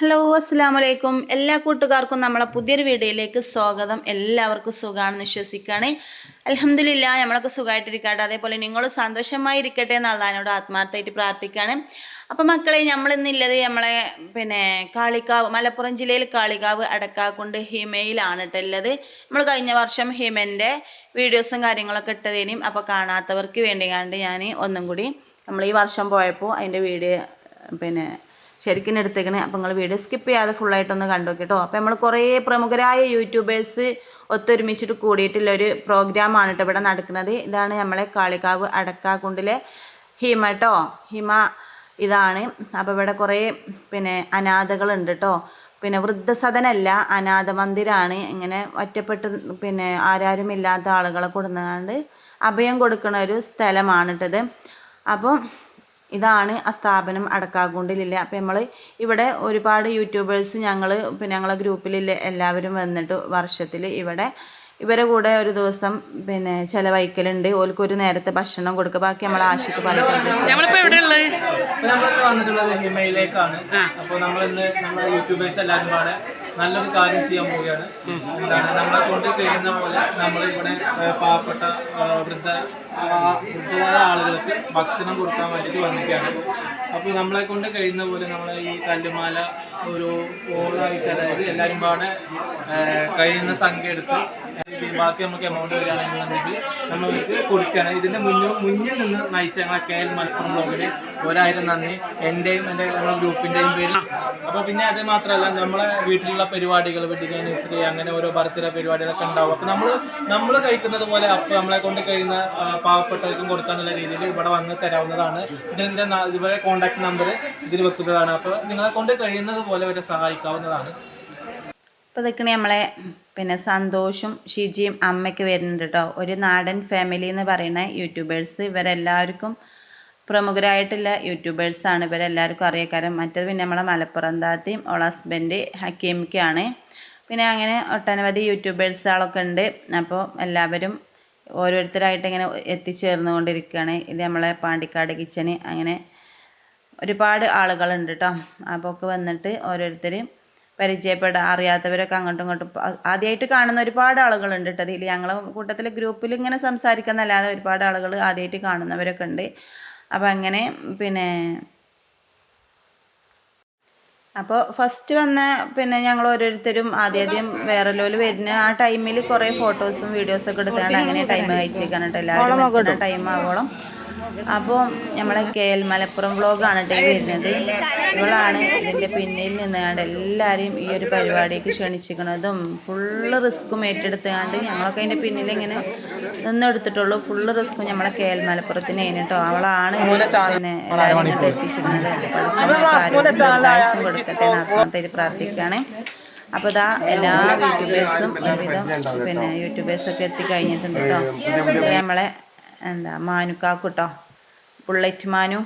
Hello അസ്സാം വലൈക്കും എല്ലാ കൂട്ടുകാർക്കും നമ്മളെ പുതിയൊരു വീഡിയോയിലേക്ക് സ്വാഗതം. എല്ലാവർക്കും സുഖമാണെന്ന് വിശ്വസിക്കുകയാണ്. അലഹമില്ല നമ്മളൊക്കെ സുഖമായിട്ടിരിക്കട്ടെ അതേപോലെ നിങ്ങളും സന്തോഷമായി ഇരിക്കട്ടെ എന്ന് അള്ളഹാനോട് ആത്മാർത്ഥമായിട്ട് പ്രാർത്ഥിക്കുകയാണ്. അപ്പം മക്കളെ നമ്മളിന്നില്ലത് നമ്മളെ പിന്നെ കാളിക്കാവ് മലപ്പുറം ജില്ലയിൽ കാളികാവ് അടക്കാക്കുണ്ട് ഹിമയിലാണ് കേട്ടോ ഉള്ളത് നമ്മൾ കഴിഞ്ഞ വർഷം ഹിമന്റെ വീഡിയോസും കാര്യങ്ങളൊക്കെ ഇട്ടതിനും. അപ്പോൾ കാണാത്തവർക്ക് വേണ്ടി കണ്ട് ഞാൻ ഒന്നും കൂടി നമ്മൾ ഈ വർഷം പോയപ്പോൾ അതിന്റെ വീഡിയോ പിന്നെ ശരിക്കും എടുത്തേക്കണേ അപ്പോൾ നിങ്ങൾ വീഡിയോ സ്കിപ്പ് ചെയ്യാതെ ഫുള്ളായിട്ടൊന്ന് കണ്ടു കേട്ടോ അപ്പോൾ നമ്മൾ കുറേ പ്രമുഖരായ യൂട്യൂബേഴ്സ് ഒത്തൊരുമിച്ചിട്ട് കൂടിയിട്ടുള്ള ഒരു പ്രോഗ്രാമാണ് കേട്ടോ ഇവിടെ നടക്കുന്നത്. ഇതാണ് നമ്മളെ കാളികാവ് അടക്കാക്കുണ്ടിലെ ഹിമ കേട്ടോ ഹിമ ഇതാണ്. അപ്പോൾ ഇവിടെ കുറേ പിന്നെ അനാഥകളുണ്ട് കേട്ടോ പിന്നെ വൃദ്ധസദനല്ല അനാഥ മന്ദിരമാണ് ഇങ്ങനെ ഒറ്റപ്പെട്ട് പിന്നെ ആരാരും ഇല്ലാത്ത ആളുകളെ കൊടുന്നുകൊണ്ട് അഭയം കൊടുക്കുന്ന ഒരു സ്ഥലമാണ് കേട്ടത് അപ്പോൾ ഇതാണ് ആ സ്ഥാപനം അടക്കാകുണ്ടിലില്ല അപ്പോൾ നമ്മൾ ഇവിടെ ഒരുപാട് യൂട്യൂബേഴ്സ് ഞങ്ങൾ പിന്നെ ഞങ്ങളെ ഗ്രൂപ്പിലില്ല എല്ലാവരും വന്നിട്ട് വർഷത്തിൽ ഇവിടെ ഇവരെ കൂടെ ഒരു ദിവസം പിന്നെ ചിലവഴിക്കലുണ്ട്. ഓർക്ക് ഒരു നേരത്തെ ഭക്ഷണം കൊടുക്കുക ബാക്കി നമ്മൾ വന്നിട്ടുള്ളത് ഹിമയിലേക്കാണ്. അപ്പൊ നമ്മൾ ഇന്ന് നമ്മുടെ യൂട്യൂബേഴ്സ് എല്ലാവരും പാടെ നല്ലൊരു കാര്യം ചെയ്യാൻ പോവുകയാണ്. എന്താണ് നമ്മളെ കൊണ്ട് കഴിയുന്ന പോലെ നമ്മൾ ഇവിടെ പാവപ്പെട്ട വൃദ്ധ വൃദ്ധരായ ആളുകൾക്ക് ഭക്ഷണം കൊടുക്കാൻ വേണ്ടിയിട്ട് വന്നിരിക്കുകയാണ്. അപ്പോൾ നമ്മളെ കൊണ്ട് കഴിയുന്ന പോലെ നമ്മൾ ഈ കല്ലുമാല ഒരു ഓളായിട്ട് അതായത് എല്ലാവരും പാടെ കഴിയുന്ന സംഖ്യ എടുത്ത് ബാക്കി നമുക്ക് എമൗണ്ട് വരികയാണെന്നുണ്ടെങ്കിൽ നമ്മൾക്ക് കൊടുക്കുകയാണ്. ഇതിന്റെ മുന്നിൽ മുന്നിൽ നിന്ന് നയിച്ച ഞങ്ങളെ കെ എൽ മലപ്പുറം ബ്ലോഗിന് ഒരായിരം നന്ദി. എന്റെയും എന്റെ ഗ്രൂപ്പിന്റെയും പേര്. അപ്പോൾ പിന്നെ അത് മാത്രമല്ല നമ്മളെ വീട്ടിലുള്ള പരിപാടികൾ വെഡിങ് ആനിവേഴ്സറി അങ്ങനെ ഓരോ ഭർത്തര പരിപാടികളൊക്കെ ഉണ്ടാവും. അപ്പോൾ നമ്മൾ നമ്മൾ കഴിക്കുന്നത് പോലെ അപ്പോൾ നമ്മളെ കൊണ്ട് കഴിയുന്ന പാവപ്പെട്ടവർക്കും കൊടുക്കാന്നുള്ള രീതിയിൽ ഇവിടെ വന്ന് തരാവുന്നതാണ്. ഇതിന്റെ ഇതുപോലെ കോൺടാക്ട് നമ്പർ ഇതിൽ വെക്കുന്നതാണ്. അപ്പോൾ നിങ്ങളെ കൊണ്ട് കഴിയുന്നത് പോലെ വരെ സഹായിക്കാവുന്നതാണ്. അപ്പോൾ നിൽക്കണേ നമ്മളെ പിന്നെ സന്തോഷും ഷിജിയും അമ്മയ്ക്ക് വരുന്നുണ്ട് കേട്ടോ ഒരു നാടൻ ഫാമിലി എന്ന് പറയുന്ന യൂട്യൂബേഴ്സ് ഇവരെല്ലാവർക്കും പ്രമുഖരായിട്ടുള്ള യൂട്യൂബേഴ്സാണ് ഇവരെല്ലാവർക്കും അറിയക്കാരം മറ്റത് പിന്നെ നമ്മളെ മലപ്പുറം താത്തിയും ഓള ഹസ്ബൻഡ് ഹക്കീമിക്കാണ്. പിന്നെ അങ്ങനെ ഒട്ടനവധി യൂട്യൂബേഴ്സുകളൊക്കെ ഉണ്ട്. അപ്പോൾ എല്ലാവരും ഓരോരുത്തരായിട്ട് ഇങ്ങനെ എത്തിച്ചേർന്നുകൊണ്ടിരിക്കുകയാണ്. ഇത് നമ്മളെ പാണ്ടിക്കാട് കിച്ചന് അങ്ങനെ ഒരുപാട് ആളുകളുണ്ട് കേട്ടോ അപ്പോൾ ഒക്കെ വന്നിട്ട് ഓരോരുത്തർ പരിചയപ്പെടാൻ അറിയാത്തവരൊക്കെ അങ്ങോട്ടും ഇങ്ങോട്ടും ആദ്യമായിട്ട് കാണുന്ന ഒരുപാട് ആളുകളുണ്ട് കേട്ടോ അതിൽ ഞങ്ങളെ കൂട്ടത്തിൽ ഗ്രൂപ്പിൽ ഇങ്ങനെ സംസാരിക്കുന്നല്ലാതെ ഒരുപാട് ആളുകൾ ആദ്യമായിട്ട് കാണുന്നവരൊക്കെ ഉണ്ട്. അപ്പോൾ അങ്ങനെ പിന്നെ അപ്പോൾ ഫസ്റ്റ് വന്ന പിന്നെ ഞങ്ങൾ ഓരോരുത്തരും ആദ്യം ആദ്യം വേറെ ലോൽ വരുന്ന ആ ടൈമിൽ കുറേ ഫോട്ടോസും വീഡിയോസൊക്കെ എടുത്താണ് അങ്ങനെ ടൈം കഴിച്ചേക്കാണ് കേട്ടോ എല്ലാവരും ടൈം ആവോളം. അപ്പോൾ നമ്മളെ കെ എൽ മലപ്പുറം വ്ളോഗാണ് കേട്ടോ വരുന്നത്. ഇവളാണ് ഇതിന്റെ പിന്നിൽ നിന്നുകൊണ്ട് എല്ലാവരെയും ഈ ഒരു പരിപാടിക്ക് ക്ഷണിച്ചിരിക്കുന്നതും ഫുള്ള് റിസ്ക്കും ഏറ്റെടുത്തുകൊണ്ട് ഞങ്ങളൊക്കെ അതിന്റെ പിന്നിൽ ഇങ്ങനെ നിന്നെടുത്തിട്ടുള്ളൂ. ഫുള്ള് റിസ്ക്കും നമ്മളെ കെ എൽ മലപ്പുറത്തിന് കേട്ടോ അവളാണ് പിന്നെ എല്ലാവരും ഇങ്ങോട്ട് എത്തിച്ചിരിക്കുന്നത് കൊടുക്കട്ടെ ആത്മാർത്ഥയിൽ പ്രാർത്ഥിക്കുകയാണ് അപ്പോൾ ഇതാ എല്ലാ യൂട്യൂബേഴ്സും ഒരുവിധം പിന്നെ യൂട്യൂബേഴ്സൊക്കെ എത്തി കഴിഞ്ഞിട്ടുണ്ട് കേട്ടോ നമ്മളെ എന്താ മാനുക്കാക്കുട്ടോ. ബുള്ളറ്റ് മാനു.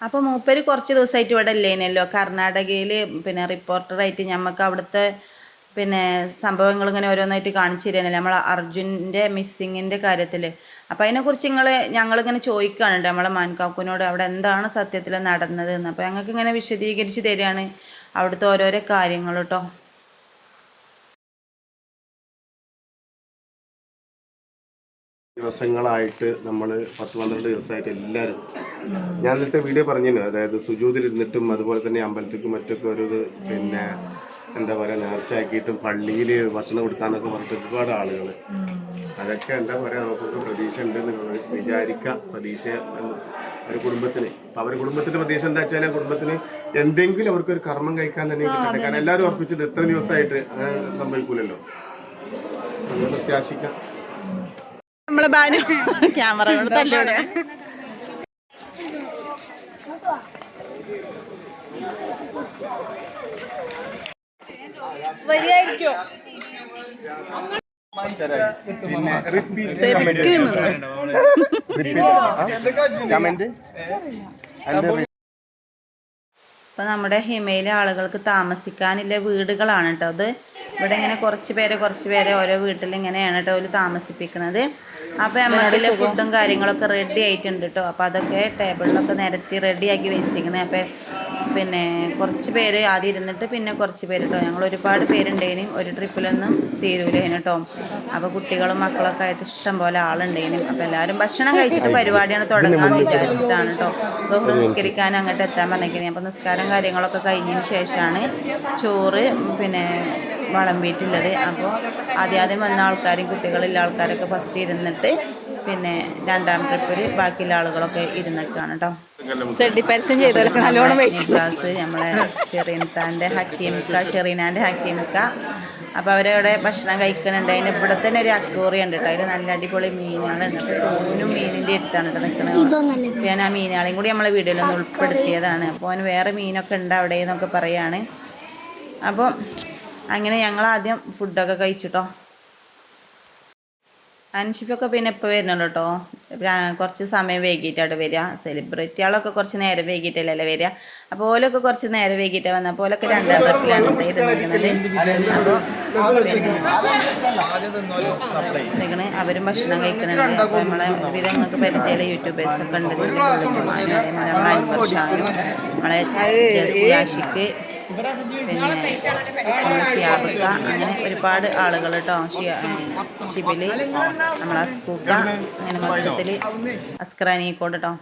അപ്പോൾ മൂപ്പര് കുറച്ച് ദിവസമായിട്ട് ഇവിടെ ഇല്ലേനല്ലോ. കർണാടകയിൽ പിന്നെ റിപ്പോർട്ടറായിട്ട് ഞമ്മക്ക് അവിടുത്തെ പിന്നെ സംഭവങ്ങൾ ഇങ്ങനെ ഓരോന്നായിട്ട് കാണിച്ചു തരാനല്ലേ. നമ്മൾ അർജുന്റെ മിസ്സിങ്ങിന്റെ കാര്യത്തിൽ അപ്പോൾ അതിനെക്കുറിച്ച് നിങ്ങൾ ഞങ്ങളിങ്ങനെ ചോദിക്കുകയാണ് നമ്മളെ മാൻകാക്കുവിനോട് അവിടെ എന്താണ് സത്യത്തിൽ നടന്നത് എന്ന്. അപ്പോൾ ഞങ്ങൾക്ക് ഇങ്ങനെ വിശദീകരിച്ച് തരികയാണ് അവിടുത്തെ ഓരോരോ കാര്യങ്ങൾ കേട്ടോ ദിവസങ്ങളായിട്ട് നമ്മൾ പത്ത് പന്ത്രണ്ട് ദിവസമായിട്ട് എല്ലാവരും ഞാൻ ഇന്നത്തെ വീഡിയോ പറഞ്ഞിരുന്നു അതായത് സുജൂതിലിരുന്നിട്ടും അതുപോലെ തന്നെ അമ്പലത്തിക്കും മറ്റൊക്കെ ഒരു പിന്നെ എന്താ പറയുക നേർച്ചയാക്കിയിട്ടും പള്ളിയിൽ ഭക്ഷണം കൊടുക്കാന്നൊക്കെ പറഞ്ഞിട്ട് ഒരുപാട് ആളുകൾ അതൊക്കെ എന്താ പറയുക നമുക്കൊക്കെ പ്രതീക്ഷ ഉണ്ടെന്ന് വിചാരിക്കാം. പ്രതീക്ഷ ഒരു കുടുംബത്തിന്. അപ്പം അവരുടെ കുടുംബത്തിന്റെ പ്രതീക്ഷ എന്താ വെച്ചാൽ ആ കുടുംബത്തിന് എന്തെങ്കിലും അവർക്ക് ഒരു കർമ്മം കഴിക്കാൻ തന്നെ കിട്ടട്ടെ കാരണം എല്ലാവരും ഉറപ്പിച്ചിട്ട് ഇത്ര ദിവസമായിട്ട് അങ്ങനെ സംഭവിക്കൂലല്ലോ. അങ്ങനെ പ്രത്യാശിക്കാം. നമ്മളെ ബാനു ക്യാമറ കൊണ്ട് തല്ലോടെ ഇപ്പം നമ്മുടെ ഹിമയിലെ ആളുകൾക്ക് താമസിക്കാനുള്ള വീടുകളാണ് കേട്ടോ അത് ഇവിടെ ഇങ്ങനെ കുറച്ച് പേരെ കുറച്ച് പേരെ ഓരോ വീട്ടിൽ ഇങ്ങനെയാണ് കേട്ടോ അവർ താമസിപ്പിക്കുന്നത് അപ്പോൾ നമ്മളിലെ ഫുഡും കാര്യങ്ങളൊക്കെ റെഡി ആയിട്ടുണ്ട് കേട്ടോ അപ്പോൾ അതൊക്കെ ടേബിളിലൊക്കെ നിരത്തി റെഡിയാക്കി വെച്ചിരിക്കുന്നത് അപ്പോൾ പിന്നെ കുറച്ച് പേര് ആദ്യം ഇരുന്നിട്ട് പിന്നെ കുറച്ച് പേര് കേട്ടോ ഞങ്ങൾ ഒരുപാട് പേരുണ്ടേനും. ഒരു ട്രിപ്പിലൊന്നും തീരൂലേനും കേട്ടോ അപ്പോൾ കുട്ടികളും മക്കളൊക്കെ ആയിട്ട് ഇഷ്ടം പോലെ ആളുണ്ടേനും. അപ്പോൾ എല്ലാവരും ഭക്ഷണം കഴിച്ചിട്ട് പരിപാടിയാണ് തുടങ്ങാമെന്ന് വിചാരിച്ചിട്ടാണ് കേട്ടോ ബഹുറ നിസ്കരിക്കാൻ അങ്ങോട്ട് എത്താൻ പറഞ്ഞിരിക്കുന്നത് അപ്പോൾ നിസ്കാരം കാര്യങ്ങളൊക്കെ കഴിഞ്ഞതിന് ശേഷമാണ് ചോറ് പിന്നെ വിളമ്പിയിട്ടുള്ളത് അപ്പോൾ ആദ്യം ആദ്യം വന്ന ആൾക്കാരും കുട്ടികളുള്ള ആൾക്കാരൊക്കെ ഫസ്റ്റ് ഇരുന്നിട്ട് പിന്നെ രണ്ടാം ട്രിപ്പിൽ ബാക്കിയുള്ള ആളുകളൊക്കെ ഇരുന്നേക്കാണ് കേട്ടോ ക്ലാസ് നമ്മളെ ഷെറീൻത്താന്റെ ഹക്കീമിക്ക ഷെറീനാന്റെ ഹക്കീമിക്ക അപ്പോൾ അവരവിടെ ഭക്ഷണം കഴിക്കുന്നുണ്ട്. അതിന് ഇവിടെ തന്നെ ഒരു അക്വറി ഉണ്ട് കേട്ടോ അതിൽ നല്ല അടിപൊളി മീനുകളുണ്ട്. അപ്പോൾ സോനും മീനിന്റെ അടുത്താണ് കേട്ടോ നിൽക്കുന്നത് ഞാൻ ആ മീനുകളെയും കൂടി നമ്മളെ വീടുകളിൽ നിന്ന് ഉൾപ്പെടുത്തിയതാണ്. അപ്പോൾ അവന് വേറെ മീനൊക്കെ ഉണ്ട് അവിടെ എന്നൊക്കെ പറയാണ്. അപ്പോൾ അങ്ങനെ ഞങ്ങൾ ആദ്യം ഫുഡൊക്കെ കഴിച്ചിട്ടോ. അൻഷിഫൊക്കെ പിന്നെ ഇപ്പോൾ വരുന്നുണ്ട് കേട്ടോ കുറച്ച് സമയം വൈകിട്ടാണ് വരിക. സെലിബ്രിറ്റികളൊക്കെ കുറച്ച് നേരം വൈകിട്ടല്ലേ വരിക. അപ്പോൾ ഓലൊക്കെ കുറച്ച് നേരം വൈകിട്ടാണ് വന്ന. അപ്പോൾ ഓലൊക്കെ രണ്ടാം ട്രിപ്പിലാണ് നിൽക്കുന്നത് അവരും ഭക്ഷണം കഴിക്കുന്നുണ്ട് അപ്പോൾ നമ്മളെ വിധം നിങ്ങൾക്ക് പരിചയമുള്ള യൂട്യൂബേഴ്സൊക്കെ ഉണ്ട്. നമ്മളെ അൻവർ ആഷിക്ക് പിന്നെ അങ്ങനെ ഒരുപാട് ആളുകൾ കേട്ടോ ഷിയ നമ്മളെ അസ്കൂക്ക അങ്ങനെ മൊത്തത്തിൽ അസ്ക്രാനിക്കോട് കേട്ടോ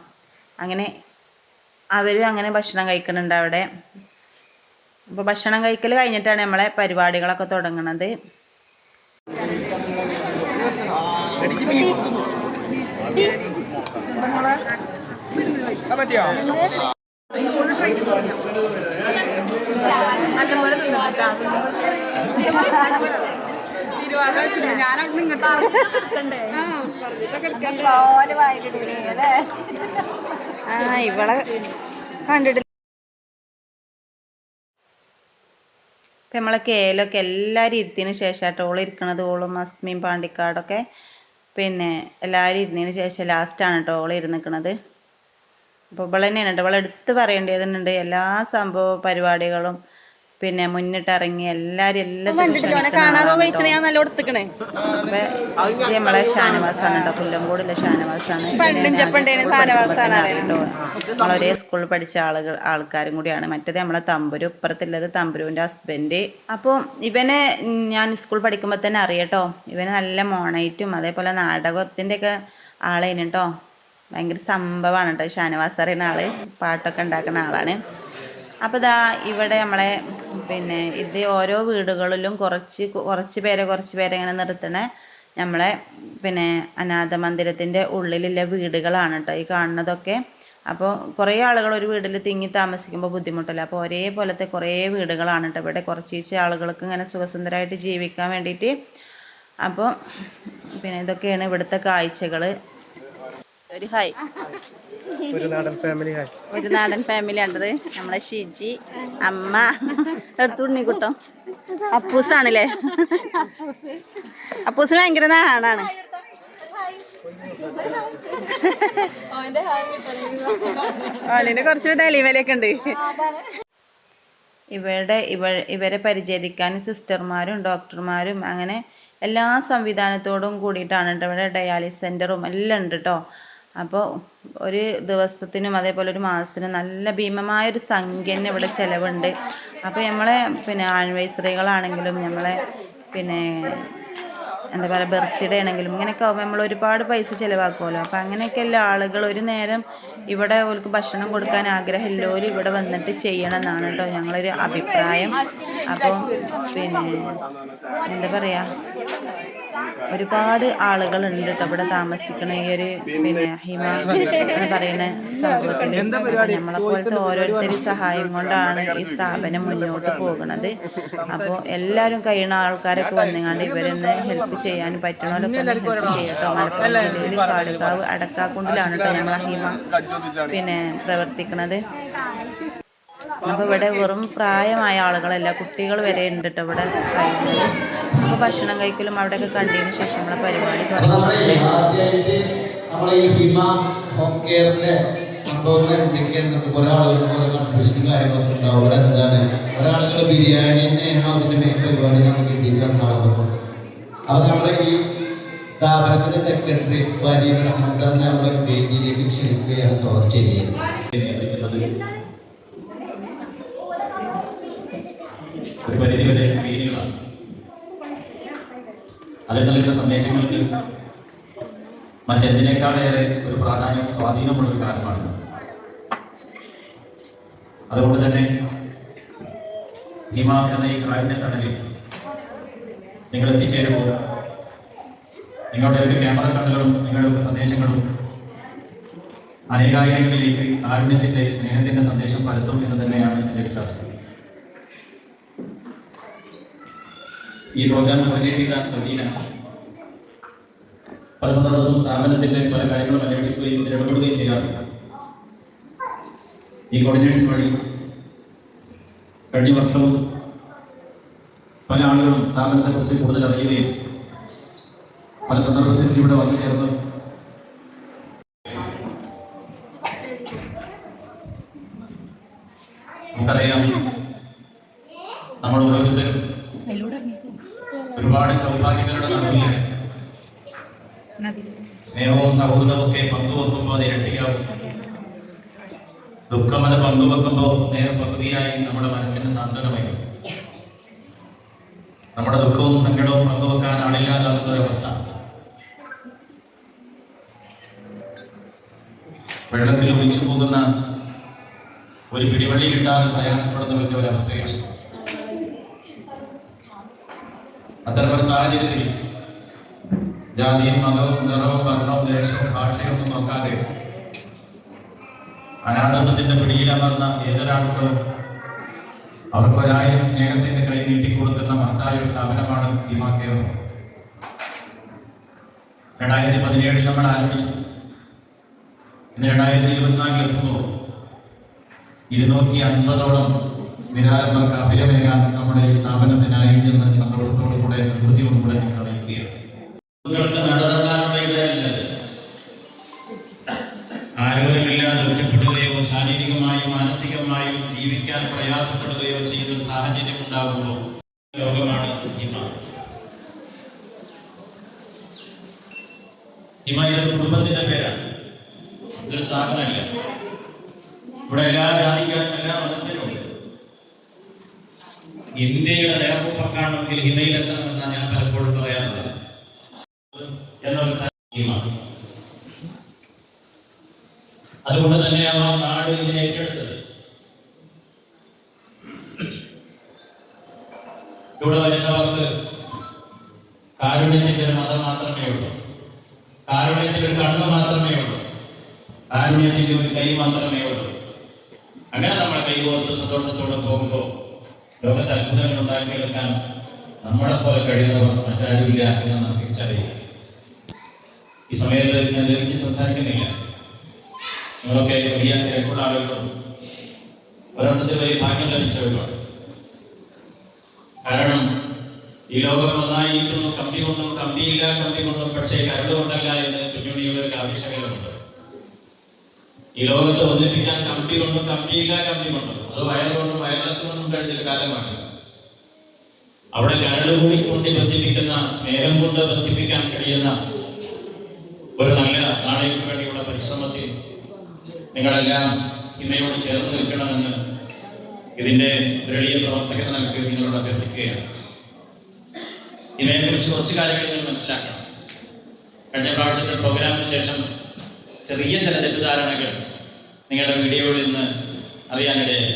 അങ്ങനെ അവർ അങ്ങനെ ഭക്ഷണം കഴിക്കുന്നുണ്ട് അവിടെ അപ്പോൾ ഭക്ഷണം കഴിക്കൽ കഴിഞ്ഞിട്ടാണ് നമ്മളെ പരിപാടികളൊക്കെ തുടങ്ങുന്നത് തിരുവാതിര വെച്ചിട്ടുണ്ട് ഞാൻ അവിടെ ഇങ്ങോട്ട് ആ ഇവളെ കണ്ടിട്ടില്ല ഇപ്പം നമ്മളെ കേലൊക്കെ എല്ലാവരും ഇരുത്തിന് ശേഷം ഓൾ ഇരിക്കണത്. ഓളും അസ്മിയും പാണ്ടിക്കാടൊക്കെ പിന്നെ എല്ലാവരും ഇരുന്നതിന് ശേഷം ലാസ്റ്റാണ് കേട്ടോ ഓൾ ഇരുന്നിക്കണത് അപ്പോൾ ഇവളെ തന്നെയാണ് കേട്ടോ. ഇവളെ എടുത്ത് പറയേണ്ടതുണ്ട്. എല്ലാ സംഭവ പരിപാടികളും പിന്നെ മുന്നിട്ടിറങ്ങി എല്ലാരും എല്ലാം അപ്പൊ നമ്മളെ ഷാനവാസാണ് കേട്ടോ. പുല്ലങ്കോടുള്ള ഷാനവാസാണ്. നമ്മളൊരേ സ്കൂളിൽ പഠിച്ച ആളുകൾ ആൾക്കാരും കൂടിയാണ്. മറ്റേത് നമ്മളെ തമ്പുരു ഇപ്പുറത്തുള്ളത് തമ്പുരുവിന്റെ ഹസ്ബൻഡ്. അപ്പോൾ ഇവനെ ഞാൻ സ്കൂൾ പഠിക്കുമ്പോൾ തന്നെ അറിയട്ടോ ഇവന് നല്ല മോണൈറ്റും അതേപോലെ നാടകത്തിന്റെ ഒക്കെ ആളേനു കേട്ടോ. ഭയങ്കര സംഭവമാണ് കേട്ടോ ഷാനവാസ് അറിയുന്ന ആൾ. പാട്ടൊക്കെ ഉണ്ടാക്കുന്ന ആളാണ്. അപ്പോൾ ഇതാ ഇവിടെ നമ്മളെ പിന്നെ ഇത് ഓരോ വീടുകളിലും കുറച്ച് കുറച്ച് പേരെ കുറച്ച് പേരെ ഇങ്ങനെ നിർത്തണ നമ്മളെ പിന്നെ അനാഥ മന്ദിരത്തിന്റെ ഉള്ളിലുള്ള വീടുകളാണ് കേട്ടോ ഈ കാണുന്നതൊക്കെ. അപ്പോൾ കുറേ ആളുകൾ ഒരു വീട്ടിൽ തിങ്ങി താമസിക്കുമ്പോൾ ബുദ്ധിമുട്ടല്ല? അപ്പോൾ ഒരേപോലത്തെ കുറേ വീടുകളാണ് കേട്ടോ ഇവിടെ. കുറച്ച് ആളുകൾക്ക് ഇങ്ങനെ സുഖസുന്ദരമായിട്ട് ജീവിക്കാൻ വേണ്ടിയിട്ട്. അപ്പോൾ പിന്നെ ഇതൊക്കെയാണ് ഇവിടുത്തെ കാഴ്ചകൾ ഒരു ഹായ്. ഒരു നാടൻ ഫാമിലി ഹായ്. ഒരു നാടൻ ഫാമിലി ഉണ്ടത് നമ്മളെ ഷിജി അമ്മ എടുത്തുണ്ണി കുട്ടോ അപ്പൂസാണല്ലേ? അപ്പൂസിന് ഭയങ്കര നാണാണ്. ഓലിന് കുറച്ച് തെളിവലൊക്കെ ഉണ്ട് ഇവരുടെ ഇവ ഇവരെ പരിചരിക്കാൻ സിസ്റ്റർമാരും ഡോക്ടർമാരും അങ്ങനെ എല്ലാ സംവിധാനത്തോടും കൂടിയിട്ടാണ് ഇവിടെ ഡയാലിസ് സെന്ററും എല്ലാം ഉണ്ട് കേട്ടോ അപ്പോൾ ഒരു ദിവസത്തിനും അതേപോലെ ഒരു മാസത്തിനും നല്ല ഭീമമായൊരു സംഖ്യ തന്നെ ഇവിടെ ചിലവുണ്ട്. അപ്പോൾ നമ്മളെ പിന്നെ ആനിവേഴ്സറികളാണെങ്കിലും നമ്മളെ പിന്നെ എന്താ പറയുക ബർത്ത്ഡേ ആണെങ്കിലും ഇങ്ങനെയൊക്കെ ആകുമ്പോൾ നമ്മൾ ഒരുപാട് പൈസ ചിലവാക്കുമല്ലോ അപ്പോൾ അങ്ങനെയൊക്കെയുള്ള ആളുകൾ ഒരു നേരം ഇവിടെ അവർക്ക് ഭക്ഷണം കൊടുക്കാൻ ആഗ്രഹമില്ലോര് ഇവിടെ വന്നിട്ട് ചെയ്യണം എന്നാണ് കേട്ടോ ഞങ്ങളൊരു അഭിപ്രായം. അപ്പോൾ പിന്നെ എന്താ പറയുക ഒരുപാട് ആളുകളുണ്ട് കേട്ടോ ഇവിടെ താമസിക്കണ ഈ ഒരു പിന്നെ ഹിമ എന്ന് പറയുന്ന സംഭവത്തിൽ നമ്മളെ പോലത്തെ ഓരോരുത്തരും സഹായം കൊണ്ടാണ് ഈ സ്ഥാപനം മുന്നോട്ട് പോകുന്നത്. അപ്പോൾ എല്ലാവരും കഴിയുന്ന ആൾക്കാരൊക്കെ വന്നുകൊണ്ട് ഇവരൊന്ന് ഹെൽപ്പ് ചെയ്യാൻ പറ്റണമല്ലോ ഹെൽപ്പ് ചെയ്യട്ടോ. മലപ്പുറം ജില്ലയിൽ കാടുകാവ് അടക്കാക്കുണ്ടിലാണ് കേട്ടോ നമ്മളെ ഹിമ പിന്നെ പ്രവർത്തിക്കുന്നത് അപ്പോൾ ഇവിടെ വെറും പ്രായമായ ആളുകളല്ല കുട്ടികൾ വരെ ഉണ്ട് കേട്ടോ ഇവിടെ കഴിയുന്നത് അപ്പോൾ ഭക്ഷണം കഴിക്കലും അവിടെയൊക്കെ കണ്ടതിന് ശേഷം നമ്മളെ പരിപാടി തുടങ്ങി. സംഭവങ്ങൾ കൺഫ്യൂഷനും കാര്യങ്ങളൊക്കെ ഉണ്ടാവും. അവിടെ എന്താണ്? ഒരാളുകൾ ബിരിയാണി തന്നെയാണ് പരിപാടി നമുക്ക് നമ്മുടെ ഈ സ്ഥാപനത്തിന്റെ സെക്രട്ടറി ഫരീദ് റഹ്മാൻ സാറിനെ നമ്മുടെ വേദിയിലേക്ക് ക്ഷണിക്കുകയാണ് സ്വാഗതം ചെയ്യുന്നത്. ഒരു പരിധിവരെ സ്ക്രീനുകളാണ് അതിൽ നൽകുന്ന സന്ദേശങ്ങൾക്ക് മറ്റെന്തിനേക്കാളേറെ ഒരു പ്രാധാന്യം സ്വാധീനമുള്ള ഒരു കാലമാണ് അതുകൊണ്ട് തന്നെ ഭീമ എന്ന ഈ കാലിന്റെ തണലിൽ നിങ്ങൾ എത്തിച്ചേരുമ്പോൾ നിങ്ങളുടെയൊക്കെ ക്യാമറ കണ്ണുകളും നിങ്ങളുടെയൊക്കെ സന്ദേശങ്ങളും അനേകായിരങ്ങളിലേക്ക് കാരുണ്യത്തിന്റെ സ്നേഹത്തിന്റെ സന്ദേശം പരത്തും എന്ന് തന്നെയാണ് എന്റെ വിശ്വാസം ഈ പ്രോഗ്രാം അവതരിപ്പിക്കുന്ന റജീന പല സന്ദർഭത്തിലും സ്ഥാപനത്തിന്റെ പല കാര്യങ്ങളും അന്വേഷിക്കുകയും ഇടപെടുകയും ചെയ്യാറുണ്ട് ഈ കോർഡിനേഷൻ വഴി കഴിഞ്ഞ വർഷവും പല ആളുകളും സ്ഥാപനത്തെക്കുറിച്ച് കൂടുതൽ അറിയുകയും പല സന്ദർഭത്തിൽ ഇവിടെ വന്നു ചേർന്ന് നമുക്കറിയാം നമ്മൾ ഓരോരുത്തരും ഒരുപാട് സൗഭാഗ്യങ്ങളുടെ നടുവിൽ ഒക്കെ പങ്കുവെക്കുമ്പോൾ അത് ഇരട്ടിയാവും. ദുഃഖം അത് പങ്കുവെക്കുമ്പോൾ നേരെ പകുതിയായി നമ്മുടെ മനസ്സിന് സാന്ത്വനമായി നമ്മുടെ ദുഃഖവും സങ്കടവും പങ്കുവെക്കാൻ ആളില്ലാതാകുന്ന ഒരവസ്ഥ വെള്ളത്തിൽ ഒഴിച്ചു പോകുന്ന ഒരു പിടിവള്ളി കിട്ടാതെ പ്രയാസപ്പെടുന്ന വലിയ ഒരവസ്ഥയാണ് അത്തരം ഒരു സാഹചര്യത്തിൽ ജാതിയും മതവും നിറവും വർണവും ദേശവും ഭാഷയൊന്നും നോക്കാതെ അനാഥത്വത്തിന്റെ പിടിയിലമർന്ന ഏതൊരാളുണ്ടോ അവർക്കൊരായിരം സ്നേഹത്തിന്റെ കൈ നീട്ടിക്കൊടുക്കുന്ന മഹത്തായ ഒരു സ്ഥാപനമാണ് ഭീമാ. രണ്ടായിരത്തി പതിനേഴിൽ നമ്മൾ ആരംഭിച്ചു ഇന്ന് രണ്ടായിരത്തി ഇരുപത്തിനാലിൽ എത്തുമ്പോൾ ഇരുന്നൂറ്റി അൻപതോളം നിരാലംബർക്ക് അഭിലമേകാൻ നമ്മുടെ ഈ സ്ഥാപനത്തിനായി എന്ന് സന്തോഷത്തോടു കൂടെ നിർവൃതിയോടുകൂടെ നിങ്ങൾ കുട്ടികൾക്ക് ഇടയല്ല ആരോഗ്യമില്ലാതെ ഒറ്റപ്പെടുകയോ ശാരീരികമായും മാനസികമായും ജീവിക്കാൻ പ്രയാസപ്പെടുകയോ ചെയ്യുന്ന സാഹചര്യം ഉണ്ടാകുമ്പോൾ ലോകമാണ് ഹിമ. ഹിമ ഇതൊരു കുടുംബത്തിന്റെ പേരാണ്. ഇതൊരു സ്ഥാപനമല്ല ഇവിടെ എല്ലാ ജാതിക്കാരും എല്ലാ മതസ്ഥരും ഉണ്ട്. ഇന്ത്യയുടെ നേർമുഖക്കാണെങ്കിൽ ഹിമയിലെത്തണമെന്നാണ് ഞാൻ പലപ്പോഴും പറയാറുള്ളത്. അതുകൊണ്ട് തന്നെയാവാം നാട് ഇതിനെ ഏറ്റെടുത്തത്. ഇവിടെ വരുന്നവർക്ക് കാരുണ്യത്തിന്റെ ഒരു മതം മാത്രമേ ഉള്ളൂ. കാരുണ്യത്തിന്റെ ഒരു കണ്ണ് മാത്രമേ ഉള്ളൂ. കാരുണ്യത്തിന്റെ ഒരു കൈ മാത്രമേ ഉള്ളൂ. അങ്ങനെ നമ്മൾ കൈകോർത്ത് സന്തോഷത്തോടെ പോകുമ്പോൾ ലോകത്തെ അത്ഭുതങ്ങൾ ഉണ്ടാക്കിയെടുക്കാൻ നമ്മളെ പോലെ കഴിയുന്നവർ മറ്റാരുമില്ല എന്ന് നാം തിരിച്ചറിയുക. ഈ സമയത്ത് ഞാൻ സംസാരിക്കുന്നില്ല. നിങ്ങളൊക്കെ വലിയ തിരക്കുള്ള ആളുകളും? ഒരർത്ഥത്തിൽ വലിയ ഭാഗ്യം ലഭിച്ചവരുമാണ് കാരണം ഈ ലോകം നന്നായിരിക്കുന്നു കമ്പി കൊണ്ടും കമ്പിയില്ല കമ്പി കൊണ്ടും പക്ഷേ കരട് കൊണ്ടല്ല എന്ന് കുഞ്ഞുണ്ണിയുടെ ഒരു കാവ്യശകലമുണ്ട് ഈ ലോകത്തെ ഒന്നിപ്പിക്കാൻ കമ്പി കൊണ്ടും കമ്പിയില്ല കമ്പി കൊണ്ടും. അത് വയർ കൊണ്ടും വയർലെസ് കൊണ്ടും കഴിഞ്ഞൊരു കാലമാണ്. അവിടെ കരട് കൂടി കൊണ്ട് ബന്ധിപ്പിക്കുന്ന സ്നേഹം കൊണ്ട് ബന്ധിപ്പിക്കാൻ കഴിയുന്ന ഒരു നല്ല നാളേക്ക് വേണ്ടിയുള്ള പരിശ്രമത്തിൽ നിങ്ങളെല്ലാം ഹിമയോട് ചേർന്ന് നിൽക്കണമെന്ന് ഇതിന്റെ ഒരു പ്രവർത്തകൻ നമുക്ക് നിങ്ങളോട് അഭ്യർത്ഥിക്കുകയാണ്. ഹിമയെക്കുറിച്ച് കുറച്ച് കാര്യങ്ങൾ നിങ്ങൾ മനസ്സിലാക്കണം. കഴിഞ്ഞ പ്രാവശ്യത്തെ പ്രോഗ്രാമിന് ശേഷം ചെറിയ ചില തെറ്റിദ്ധാരണകൾ നിങ്ങളുടെ വീഡിയോയിൽ നിന്ന് അറിയാനിടയായി.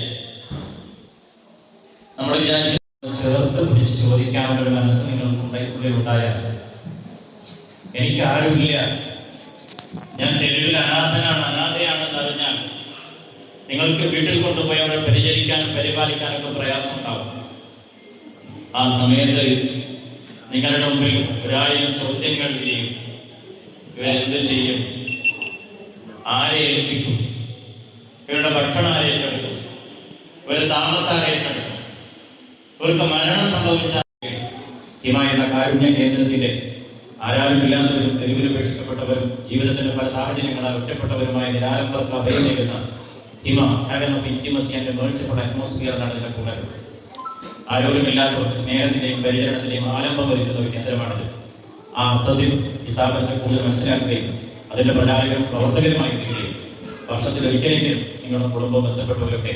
നമ്മൾ വിചാരിക്കുന്നത് ചേർത്ത് പിടിച്ച് ചോദിക്കാനുള്ള ഒരു മനസ്സ് നിങ്ങൾക്കുണ്ടായി ഉണ്ടായാൽ എനിക്ക് ആരുമില്ല ഞാൻ തെരുവിൽ അനാഥനാണ്. അനാഥയാണെന്ന് അറിഞ്ഞാൽ നിങ്ങൾക്ക് വീട്ടിൽ കൊണ്ടുപോയി അവരെ പരിചരിക്കാനും പരിപാലിക്കാനൊക്കെ പ്രയാസം ഉണ്ടാവും ആ സമയത്ത് നിങ്ങളുടെ മുമ്പിൽ ഒരായിരം ചോദ്യങ്ങൾ വിരിയും. ഇവരെന്ത് ചെയ്യും? ആരെ ഏൽപ്പിക്കും? ഇവരുടെ ഭക്ഷണം ആരെ ഏറ്റെടുക്കും? ഇവരുടെ താമസാരെ ഏറ്റെടുക്കും? ഇവർക്ക് മരണം സംഭവിച്ചാൽ ഹിമായ കാരുണ്യ കേന്ദ്രത്തിന്റെ ആരാരുമില്ലാത്തവരും തെരുവിൽ ഉപേക്ഷിക്കപ്പെട്ടവരും ജീവിതത്തിന്റെ പല സാഹചര്യങ്ങളാൽ ഒറ്റപ്പെട്ടവരുമായ നിരാരംഭർക്ക് അഭയം നൽകുന്ന home of intimacy and merciful atmosphere എന്നാണ് ഇതിന്റെ കൂടെ. ആരോഗ്യമില്ലാത്തവർക്ക് സ്നേഹത്തിന്റെയും പരിചരണത്തിന്റെയും ആലംബം വരുത്തുന്ന ഒരു കേന്ദ്രമാണിത്. ആ അർത്ഥത്തിൽ ഈ സ്ഥാപനത്തെ കൂടുതൽ മനസ്സിലാക്കുകയും അതിന്റെ പ്രചാരകരും പ്രവർത്തകരുമായി തീരുകയും വർഷത്തിൽ ഒരിക്കലെങ്കിലും നിങ്ങളുടെ കുടുംബം ബന്ധപ്പെട്ടവരൊക്കെ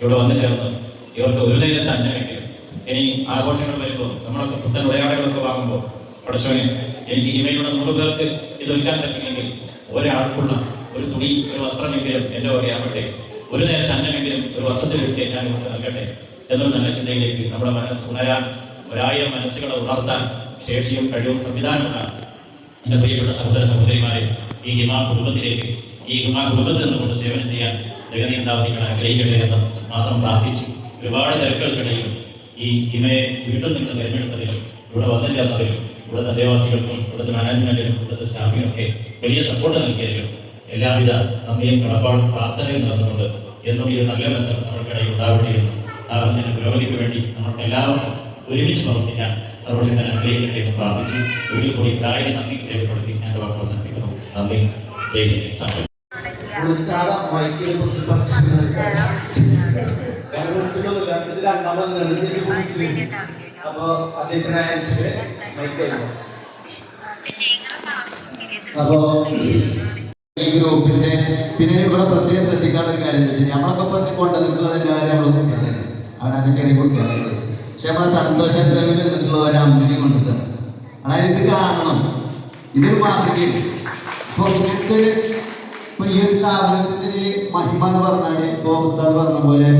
ഇവിടെ വന്നു ചേർന്ന് ഇവർക്ക് ഒരു നേരത്തെ അന്നമെങ്കിലും ഇനി ആഘോഷങ്ങൾ വരുമ്പോൾ നമ്മളൊക്കെ പുത്തൻ ഉടയാടകളൊക്കെ വാങ്ങുമ്പോൾ പഠിച്ചവനെ എനിക്ക് ഇവയുടെ നൂറ് പേർക്ക് ഇത് ഒരുക്കാൻ പറ്റില്ലെങ്കിൽ ഒരാൾക്കുള്ള ഒരു തുണി ഒരു വസ്ത്രമെങ്കിലും എന്റെ ഓരോട്ടെ ഒരു നേരത്തെ അന്നമെങ്കിലും ഒരു വർഷത്തിലൊരിക്കൽ ഞാൻ കൊണ്ട് നൽകട്ടെ എന്നൊരു നല്ല ചിന്തയിലേക്ക് നമ്മുടെ മനസ്സ് ഉണരാൻ ഒരായിരം മനസ്സുകളെ ഉണർത്താൻ ശേഷിയും കഴിവും സംവിധാനമാണ് എന്റെ പ്രിയപ്പെട്ട സഹോദര സഹോദരിമാരെ ഈ ഹിമാ കുടുംബത്തിലേക്ക് ഈ ഹിമാ കുടുംബത്തിൽ നിന്നുകൊണ്ട് സേവനം ചെയ്യാൻ ജഗനീന്താവ് ആഗ്രഹിക്കട്ടെ എന്ന് മാത്രം പ്രാർത്ഥിച്ച് ഒരുപാട് തിരക്കുകൾക്കിടയിലും ഈ ഹിമയെ വീണ്ടും നിങ്ങൾ തിരഞ്ഞെടുത്തതിലും ഇവിടെ വന്നു ചേർന്നതിലും ഇവിടുത്തെ അന്തേവാസികൾക്കും ഇവിടുത്തെ മാനേജ്മെന്റിനും ഇവിടുത്തെ സ്റ്റാഫിനും ഒക്കെ വലിയ സപ്പോർട്ട് നൽകിയതിലും എല്ലാവിധ നന്ദിയും കടപ്പാടും പ്രാർത്ഥനയും നടന്നുകൊണ്ട് എന്നും ഈ നല്ല ബന്ധം അവർക്കിടയിൽ ഉണ്ടാവട്ടെ എന്നും സ്ഥാപനത്തിന്റെ പുരോഗതിക്ക് വേണ്ടി നമ്മൾക്ക് എല്ലാവർക്കും ഒരുമിച്ച് പ്രവർത്തിക്കാൻ സർവശക്തൻ അനുഗ്രഹിക്കട്ടെ എന്ന് പ്രാർത്ഥിച്ച് ഒരിക്കൽ കൂടി ഇതായി നന്ദി രേഖപ്പെടുത്തി ഞാൻ വാക്ക് അവസാനിപ്പിക്കുന്നു. നന്ദി. രണ്ടാമത് അപ്പൊ അധ്യക്ഷനായ അപ്പോ ഈ ഗ്രൂപ്പിന്റെ പിന്നെ ഇവിടെ പ്രത്യേകം ശ്രദ്ധിക്കാനുള്ള ഒരു കാര്യം വെച്ചാൽ നമ്മളൊക്കെ പറ്റി കൊണ്ട് നിൽക്കുന്നത് എല്ലാവരും നമ്മൾ കുട്ടികളാണ് അവരൊക്കെ ചെറിയ കുട്ടികളാണ് പക്ഷെ നമ്മളെ സന്തോഷ നിന്നിട്ടുള്ള ഒരു അമ്മിനെ കൊണ്ടിട്ടാണ്. അതായത് ഇത് കാണണം. ഇതൊരു മാതൃകയാണ്. അപ്പൊ ഇങ്ങനത്തെ ഇപ്പൊ ഈ ഒരു സ്ഥാപനത്തിന്റെ മഹിമ എന്ന് പറഞ്ഞാൽ ഇപ്പൊ പറഞ്ഞ പോലെ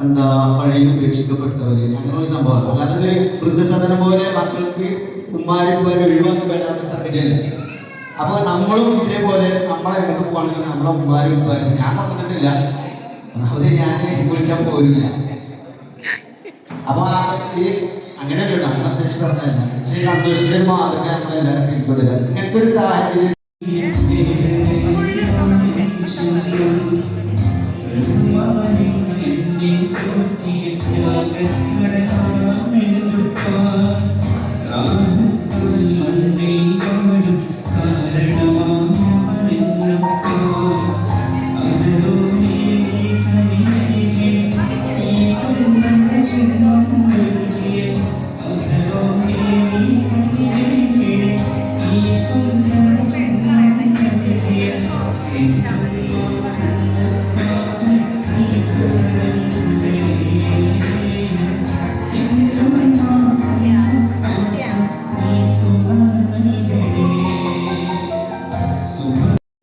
എന്താ വഴിയിൽ ഉപേക്ഷിക്കപ്പെട്ടവര്? അങ്ങനെ ഒരു സംഭവമാണ് അല്ലാതെ വൃദ്ധസദനം പോലെ മക്കൾക്ക് ഉമ്മാരെ ഉമ്മാരെ ഒഴിവാക്കി ഒരു സാഹചര്യം. അപ്പൊ നമ്മളും ഇതേപോലെ നമ്മളെ എങ്ങോട്ട് പോവാണെങ്കിൽ നമ്മളെ ഉമ്മാരും ഉപ്പാരും ഞാൻ പറഞ്ഞിട്ടില്ല ഒന്നാമത് ഞാൻ വിളിച്ചാൽ പോരില്ല അപ്പൊ ഈ അങ്ങനെ ഒരു അങ്ങനെ അത്യാവശ്യം പറഞ്ഞല്ല പക്ഷെ ഈ സന്തോഷത്തിന്റെ മാതൃക നമ്മളെല്ലാവരും പിന്തുടരുക. ഇങ്ങനത്തെ ഒരു സാഹചര്യം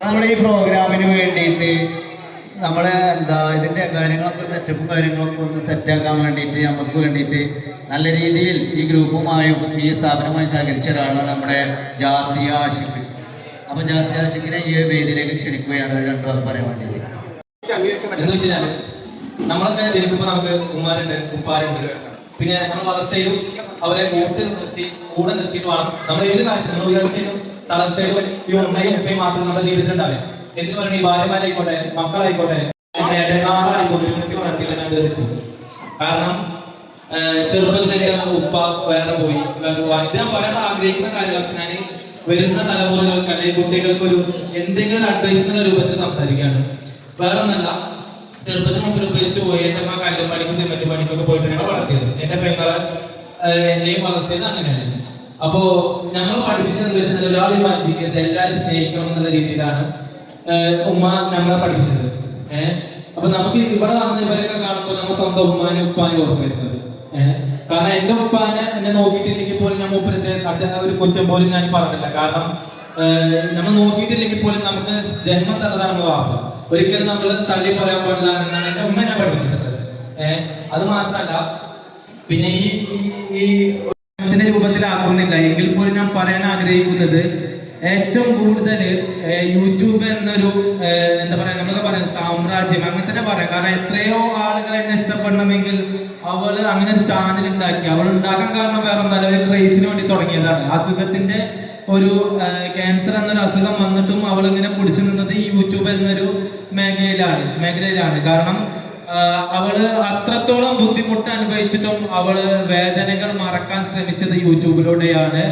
നമ്മുടെ ഈ പ്രോഗ്രാമിന് വേണ്ടിയിട്ട് നമ്മൾ എന്താ ഇതിന്റെ കാര്യങ്ങളൊക്കെ സെറ്റപ്പും കാര്യങ്ങളൊക്കെ ഒന്ന് സെറ്റാക്കാൻ വേണ്ടിയിട്ട് നമുക്ക് വേണ്ടിയിട്ട് നല്ല രീതിയിൽ ഈ ഗ്രൂപ്പുമായും ഈ സ്ഥാപനവുമായും സഹകരിച്ച ഒരാളാണ് നമ്മുടെ ജാസിയ ആഷിഖ്. അപ്പോൾ ജാസി ആഷിഖിനെ ഈ വേദിയിലേക്ക് ക്ഷണിക്കുകയാണ്. രണ്ടു പേർ പറയാൻ വേണ്ടി എന്ന് വെച്ചാൽ നമ്മളൊക്കെ ജനിക്കുമ്പോ നമുക്ക് ഉമ്മാരുണ്ട് ഉപ്പാരുണ്ട്. പിന്നെ നമ്മൾ വളർച്ചയിലും അവരെ കൂട്ട് നിർത്തി കൂടെ നിർത്തിയിട്ട് വേണം. നമ്മൾ ഏത് കാര്യത്തിലും നമ്മൾ ഉയർച്ചയിലും തളർച്ചയിലും ഈ ഉമ്മയും ഉപ്പയും മാത്രം നമ്മുടെ ജീവിതത്തിൽ ഉണ്ടാവുക എന്ന് പറയുന്നത് ഈ ഭാര്യമാരായിക്കോട്ടെ മക്കളായിക്കോട്ടെ കാരണം ചെറുപ്പത്തിലേക്ക് ഉപ്പ വേറെ പോയി. വേറെ ഇത് ഞാൻ പറയാൻ ആഗ്രഹിക്കുന്ന കാര്യങ്ങൾ ഞാൻ വരുന്ന തലമുറകൾക്ക് അല്ലെങ്കിൽ കുട്ടികൾക്ക് ഒരു എന്തെങ്കിലും അഡ്വൈസ് എന്ന രൂപത്തിൽ സംസാരിക്കുകയാണ് വേറെ ഒന്നല്ല ചെറുപ്പത്തിൽ മുമ്പിൽ ഉപേക്ഷിച്ച് പോയി എന്റെ അമ്മ കല്ലും പണിക്കും മറ്റു പണിക്കൊക്കെ പോയിട്ട് ഞങ്ങൾ വളർത്തിയത്. എന്റെ പെങ്ങളെ എന്നെയും വളർത്തിയത് അങ്ങനെയാണ്. അപ്പോ ഞങ്ങൾ പഠിപ്പിച്ചത് വെച്ചാൽ ഒരാളെയും മാറ്റിക്കരുത് എല്ലാവരും സ്നേഹിക്കണം എന്നുള്ള രീതിയിലാണ് ഉമ്മ ഞങ്ങളെ പഠിപ്പിച്ചത്. ഏഹ് അപ്പൊ നമുക്ക് ഇവിടെ വന്ന് ഇവരൊക്കെ കാണുമ്പോൾ നമ്മൾ സ്വന്തം ഉമ്മാനും ഉപ്പാനും ഓർമ്മ വരുന്നത്. ഏഹ് കാരണം എന്റെ ഉപ്പാനെ എന്നെ നോക്കിയിട്ടില്ലെങ്കിൽ പോലും ഞാൻ മൂപ്പരത്തെ അദ്ദേഹം ഒരു കുറ്റം പോലും ഞാൻ പറഞ്ഞില്ല കാരണം നമ്മൾ നോക്കിയിട്ടില്ലെങ്കിൽ പോലും നമുക്ക് ജന്മം തന്നതാണ് വാപ്പ. ഒരിക്കലും നമ്മൾ തള്ളി പറയാൻ പാടില്ല എന്നാണ് എന്റെ ഉമ്മ ഞാൻ പഠിപ്പിച്ചിട്ടുള്ളത്. ഏഹ് അത് മാത്രമല്ല പിന്നെ ഈ ഈ- രൂപത്തിലാക്കുന്നില്ല. എങ്കിൽ പോലും ഞാൻ പറയാൻ ആഗ്രഹിക്കുന്നത് ഏറ്റവും കൂടുതൽ യൂട്യൂബ് എന്നൊരു എന്താ പറയാ നമ്മളൊക്കെ പറയാം സാമ്രാജ്യം അങ്ങനെ തന്നെ പറയാം. കാരണം എത്രയോ ആളുകൾ എന്നെ ഇഷ്ടപ്പെടണമെങ്കിൽ അവൾ അങ്ങനെ ഒരു ചാനൽ ഉണ്ടാക്കി. അവൾ ഉണ്ടാക്കാൻ കാരണം വേറെ ഒന്നല്ല ഒരു ക്രൈസിന് വേണ്ടി തുടങ്ങിയതാണ്. അസുഖത്തിന്റെ ഒരു ക്യാൻസർ എന്നൊരു അസുഖം വന്നിട്ടും അവൾ ഇങ്ങനെ പിടിച്ചു നിന്നത് യൂട്യൂബ് എന്നൊരു മേഖലയിലാണ് മേഖലയിലാണ്. കാരണം അവൾ അത്രത്തോളം ബുദ്ധിമുട്ട് അനുഭവിച്ചിട്ടും അവൾ വേദനകൾ മറക്കാൻ ശ്രമിച്ചത് യൂട്യൂബിലൂടെയാണ്.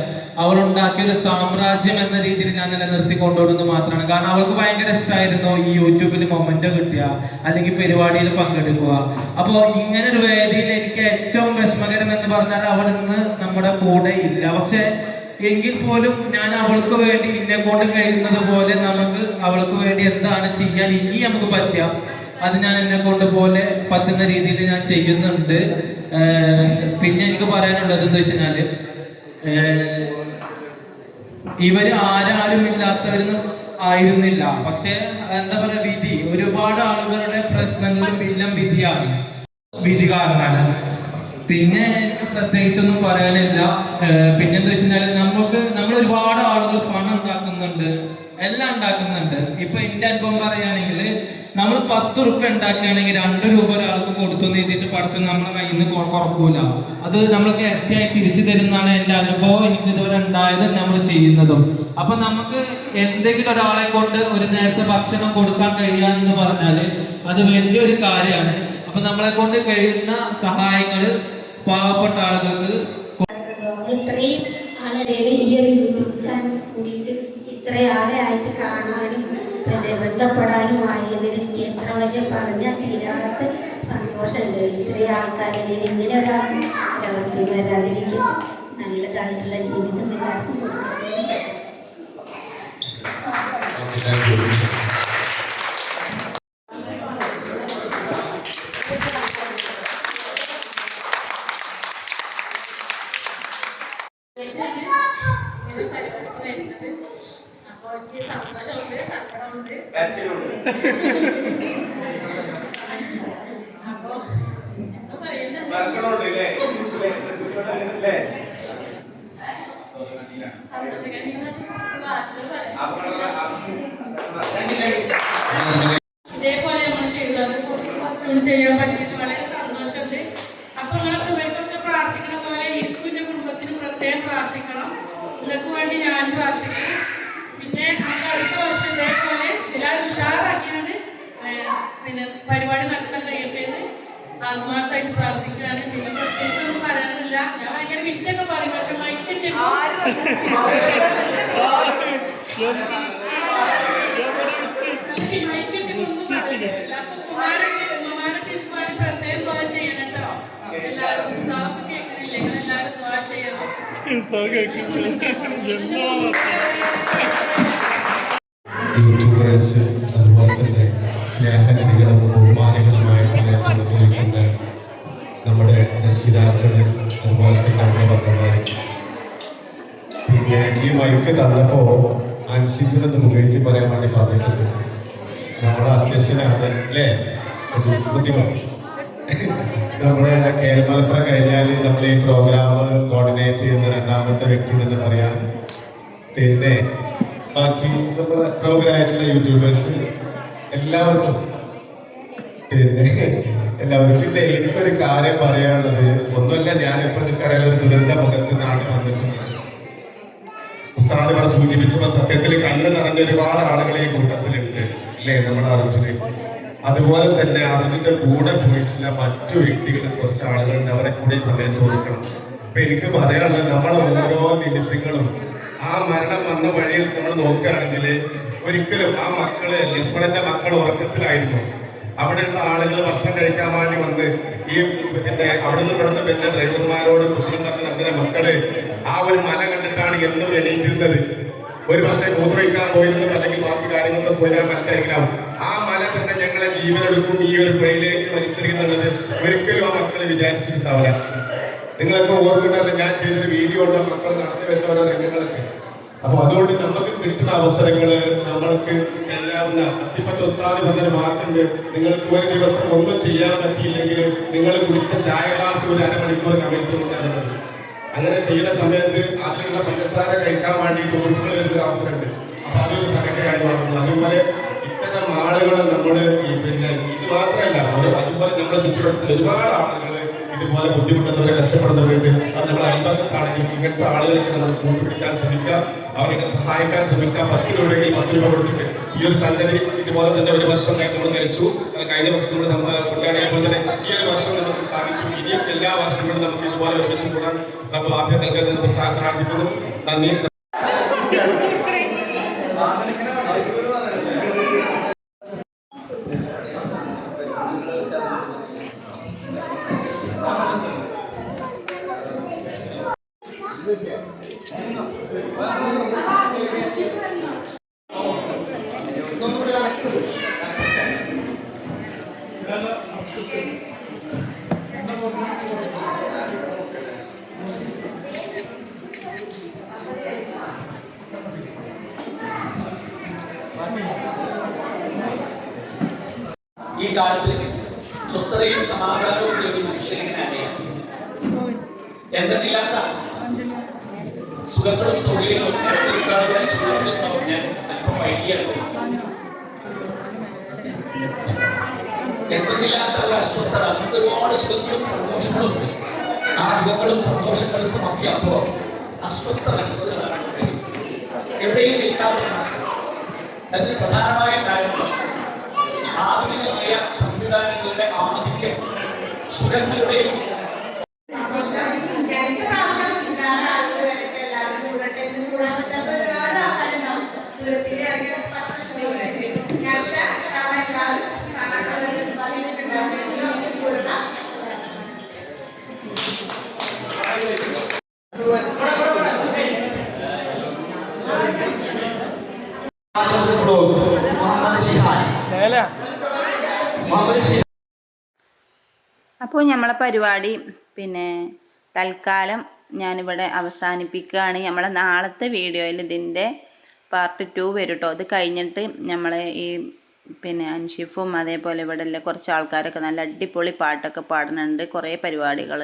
അവൾ ഉണ്ടാക്കിയ ഒരു സാമ്രാജ്യം എന്ന രീതിയിൽ ഞാൻ നിലനിർത്തി കൊണ്ടുപോകുന്നത് മാത്രമാണ്. കാരണം അവൾക്ക് ഭയങ്കര ഇഷ്ടമായിരുന്നു ഈ യൂട്യൂബിൽ മൊമെന്റോ കിട്ടുക അല്ലെങ്കിൽ പരിപാടിയിൽ പങ്കെടുക്കുക. അപ്പോൾ ഇങ്ങനെ ഒരു വേദിയിൽ എനിക്ക് ഏറ്റവും വിഷമകരം എന്ന് പറഞ്ഞാൽ അവൾ ഇന്ന് നമ്മുടെ കൂടെ ഇല്ല. പക്ഷെ എങ്കിൽ പോലും ഞാൻ അവൾക്ക് വേണ്ടി ഇന്നെ കൊണ്ട് കഴിയുന്നത് പോലെ നമുക്ക് അവൾക്ക് വേണ്ടി എന്താണ് ചെയ്യാൻ ഇനി നമുക്ക് പറ്റുക അത് ഞാൻ എന്നെ കൊണ്ട് പോലെ പറ്റുന്ന രീതിയിൽ ഞാൻ ചെയ്യുന്നുണ്ട്. പിന്നെ എനിക്ക് പറയാനുള്ളത് എന്താ വെച്ചാൽ ഇവർ ആരാരും ഇല്ലാത്തവരൊന്നും ആയിരുന്നില്ല. പക്ഷെ എന്താ പറയാ വിധി. ഒരുപാട് ആളുകളുടെ പ്രശ്നങ്ങളും ഇല്ലം വിധിയാണ്. വിധി കാരണമാണ് പിന്നെ എനിക്ക് പ്രത്യേകിച്ചൊന്നും പറയാനില്ല. പിന്നെന്താ വെച്ചാൽ നമുക്ക് നമ്മൾ ഒരുപാട് ആളുകൾ പണം ഉണ്ടാക്കുന്നുണ്ട് എല്ലാം ഉണ്ടാക്കുന്നുണ്ട്. ഇപ്പൊ എന്റെ അനുഭവം പറയുകയാണെങ്കിൽ നമ്മൾ പത്ത് റുപ്യ ഉണ്ടാക്കുകയാണെങ്കിൽ രണ്ട് രൂപ ഒരാൾക്ക് കൊടുത്തു എഴുതിയിട്ട് പഠിച്ചു നമ്മളെ കയ്യിൽ നിന്ന് കുറക്കൂല. അത് നമ്മൾക്ക് ഹാപ്പിയായി തിരിച്ചു തരുന്നതാണ് എന്റെ അനുഭവം. എനിക്ക് ഇതുവരെ ഉണ്ടായത് നമ്മൾ ചെയ്യുന്നതും. അപ്പൊ നമുക്ക് എന്തെങ്കിലും ഒരാളെ കൊണ്ട് ഒരു നേരത്തെ ഭക്ഷണം കൊടുക്കാൻ കഴിയുക എന്ന് പറഞ്ഞാൽ അത് വലിയൊരു കാര്യമാണ്. അപ്പൊ നമ്മളെ കൊണ്ട് കഴിയുന്ന സഹായങ്ങൾ പാവപ്പെട്ട ആളുകൾക്ക് ഈ ഒരു കൂടിയിട്ട് ഇത്ര ആളെ ആയിട്ട് കാണാനും പിന്നെ ബന്ധപ്പെടാനും ആയതിൽ എനിക്ക് എത്ര വലിയ പറഞ്ഞാൽ തീരാത്ത സന്തോഷമുണ്ട്. ഇത്രയും ആൾക്കാരെ ഇങ്ങനെ ഒരാൾക്ക് ഒരവസ്ഥ വരാതിരിക്കും നല്ലതായിട്ടുള്ള ജീവിതം എല്ലാവർക്കും കൊടുക്കട്ടെ ഓക്കെ താങ്ക് യു ഇതേപോലെ നമ്മൾ ചെയ്തു അത് കുറച്ചുകൂടി ചെയ്യാൻ പറ്റിയത് വളരെ സന്തോഷമുണ്ട് അപ്പൊ നിങ്ങളൊക്കെ ഇവർക്കൊക്കെ പ്രാർത്ഥിക്കണ പോലെ എനിക്കും എന്റെ കുടുംബത്തിന് പ്രത്യേകം പ്രാർത്ഥിക്കണം നിങ്ങൾക്ക് വേണ്ടി ഞാൻ പ്രാർത്ഥിക്കും പിന്നെ നമുക്ക് അടുത്ത വർഷം ഇതേപോലെ എല്ലാവരും ഉഷാറാക്കിയാണ് ഏഹ് പിന്നെ പരിപാടി നടത്താൻ കഴിയട്ടെ എന്ന് ആത്മാർത്ഥമായിട്ട് പ്രാർത്ഥിക്കുകയാണ് പിന്നെ പ്രത്യേകിച്ചൊന്നും പറയാനില്ല ഞാൻ ഭയങ്കര വിറ്റൊക്കെ പറയും പക്ഷെ മൈക്കിട്ട് എല്ലാവരും ഉസ്താദൊക്കെ കേൾക്കണില്ലേ നിങ്ങൾ എല്ലാവരും ദ്വാ ചെയ്യണം യൂട്യൂബേഴ്സ് അതുപോലെ തന്നെ സ്നേഹനിധികളും അനുഭവിക്കുന്ന നമ്മുടെ രക്ഷിതാക്കൾ അതുപോലെ തന്നെ നമ്മുടെ ഭദ്രമാര് പിന്നെ ഈ മൈക്ക് തന്നപ്പോ അൻഷിഫിനൊന്ന് മുഖേറ്റി പറയാൻ വേണ്ടി പറഞ്ഞിട്ടുണ്ട്. നമ്മുടെ അധ്യക്ഷനാണ് അല്ലേ? ബുദ്ധിമുട്ട്. നമ്മുടെ കേൾമലപ്പുറം കഴിഞ്ഞാൽ നമ്മൾ ഈ പ്രോഗ്രാം കോർഡിനേറ്റ് ചെയ്യുന്ന രണ്ടാമത്തെ വ്യക്തി എന്ന് പറയാം. പിന്നെ ബാക്കി നമ്മുടെ പ്രോഗ്രായിട്ടുള്ള യൂട്യൂബേഴ്സ് എല്ലാവർക്കും പിന്നെ എല്ലാവർക്കും പിന്നെ എനിക്കൊരു കാര്യം പറയാനുള്ളത്. ഒന്നുമല്ല ഞാനിപ്പോ നിനക്കറിയാൻ ഒരു ദുരന്ത മുഖത്ത് നാട് വന്നിട്ടുണ്ട്. ഉസ്താദ് ഇവിടെ സൂചിപ്പിച്ചപ്പോ സത്യത്തിൽ കണ്ണ് നിറഞ്ഞ ഒരുപാട് ആളുകളെ ഈ കൂട്ടത്തിലുണ്ട്. അല്ലേ നമ്മുടെ അർജുനെ. അതുപോലെ തന്നെ അർജുന്റെ കൂടെ പോയിട്ടുള്ള മറ്റു വ്യക്തികൾ കുറച്ച് ആളുകളുണ്ട്. അവരെ കൂടെ ഈ സമയത്ത് ഓർക്കണം അപ്പൊ എനിക്ക് പറയാനുള്ളത് നമ്മളെ ഓരോ നിമിഷങ്ങളും ആ മരണം വന്ന വഴിയിൽ നമ്മൾ നോക്കുകയാണെങ്കിൽ ഒരിക്കലും ആ മക്കൾ ലക്ഷ്മണന്റെ മക്കൾ ഉറക്കത്തിലായിരുന്നു. അവിടെയുള്ള ആളുകൾ ഭക്ഷണം കഴിക്കാൻ വേണ്ടി വന്ന് ഈ പിന്നെ അവിടെ നിന്ന് കിടന്ന് പിന്നെ ഡ്രൈവർമാരോട് കുശലം പറഞ്ഞ് നടന്ന മക്കൾ ആ ഒരു മല കണ്ടിട്ടാണ് എന്നും എണീറ്റിരുന്നത്. ഒരു പക്ഷേ മൂത്രമൊഴിക്കാൻ പോയിരുന്നത് അല്ലെങ്കിൽ ബാക്കി കാര്യങ്ങൾക്ക് പോയാൽ മറ്റായിരിക്കാം ആ മല തന്നെ ഞങ്ങളെ ജീവനെടുക്കും ഈ ഒരു പുഴയിലേക്ക് വലിച്ചെറിയുന്നുള്ളത് ഒരിക്കലും ആ മക്കളെ വിചാരിച്ചിട്ടുണ്ടാവില്ല. നിങ്ങളൊക്കെ ഓർമ്മയുണ്ടല്ലോ ഞാൻ ചെയ്തൊരു വീഡിയോ ഉണ്ട് മക്കൾ നടന്നു വരുന്ന ഓരോ രംഗങ്ങളൊക്കെ അപ്പൊ അതുകൊണ്ട് നമുക്ക് കിട്ടുന്ന അവസരങ്ങൾ നമ്മൾക്ക് എല്ലാവുന്ന അത്തിപ്പറ്റ ഉസ്താദി പറഞ്ഞൊരു വാക്കുണ്ട്. നിങ്ങൾക്ക് ഒരു ദിവസം ഒന്നും ചെയ്യാൻ പറ്റിയില്ലെങ്കിലും നിങ്ങൾ കുടിച്ച ചായ ഗ്ലാസ് ഒരു അരമണിക്കൂർ കമഴ്ത്തി അങ്ങനെ ചെയ്യുന്ന സമയത്ത് അതിലുള്ള പഞ്ചസാര കഴിക്കാൻ വേണ്ടി തോന്നുകൾ വരുന്ന ഒരു അവസരമുണ്ട്. അപ്പൊ അതൊരു സഹകരമായി മാറുന്നു. അതുപോലെ ഇത്തരം ആളുകളെ നമ്മൾ പിന്നെ ഇത് മാത്രമല്ല അതുപോലെ നമ്മുടെ ചുറ്റുവട്ടത്തിൽ ഒരുപാട് ആളുകൾ ഇതുപോലെ ബുദ്ധിമുട്ടുന്നവരെ കഷ്ടപ്പെടുന്നവരുണ്ട് അത് നിങ്ങളുടെ അയൽപക്കത്താണെങ്കിലും ഇങ്ങനത്തെ ആളുകളൊക്കെ നമ്മൾ കൂട്ടിപ്പിടിക്കാൻ ശ്രമിക്കുക. അവരൊക്കെ സഹായിക്കാൻ ശ്രമിക്കുക. പത്ത് രൂപയെങ്കിൽ പത്ത് രൂപ കൊടുത്തിട്ട് ഈ ഒരു സംഗതി ഇതുപോലെ തന്നെ ഒരു വർഷം നമ്മൾ ധരിച്ചു കഴിഞ്ഞ വർഷം നമ്മൾ നമ്മൾ കൊണ്ടാടിയപ്പോൾ തന്നെ ഈ ഒരു വർഷം നമുക്ക് സാധിച്ചു. ഇനിയും എല്ലാ വർഷങ്ങളും നമുക്ക് ഇതുപോലെ ഒരുമിച്ച് കൂടാൻ റബ്ബ് ആഭ്യ നൽകുന്നത് പ്രാർത്ഥിക്കുന്നു. നന്ദി. ഉള്ള ഒരു മനുഷ്യനെങ്ങനെയാണ് എന്തെന്നില്ലാത്ത സുഖങ്ങളും സൗകര്യങ്ങളും ചുമതല പറഞ്ഞാൽ അല്പം വൈകിയാണ്. എന്തെന്നില്ലാത്ത ഒരു അസ്വസ്ഥത നമുക്ക് ഒരുപാട് സുഖങ്ങളും സന്തോഷങ്ങളും ഉണ്ട് ആ സുഖങ്ങളും സന്തോഷങ്ങൾക്കും ഒക്കെ അപ്പോ അസ്വസ്ഥ മനസ്സുകളാണ് എവിടെയും നിൽക്കാത്ത മനസ്സ്. അതിന് പ്രധാനമായ കാരണം ആധുനികമായ സംവിധാനങ്ങളുടെ ആധിക്യം ആൾക്കാരുണ്ടാവും. ദൂരത്തിന്റെ അപ്പോൾ നമ്മളെ പരിപാടി പിന്നെ തൽക്കാലം ഞാനിവിടെ അവസാനിപ്പിക്കുകയാണ്. നമ്മളെ നാളത്തെ വീഡിയോയിൽ ഇതിന്റെ പാർട്ട് ടു വരും കേട്ടോ അത് കഴിഞ്ഞിട്ട് നമ്മൾ ഈ പിന്നെ അൻഷിഫും അതേപോലെ ഇവിടെ ഉള്ള കുറച്ച് ആൾക്കാരൊക്കെ നല്ല അടിപൊളി പാട്ടൊക്കെ പാടുന്നുണ്ട്. കുറേ പരിപാടികൾ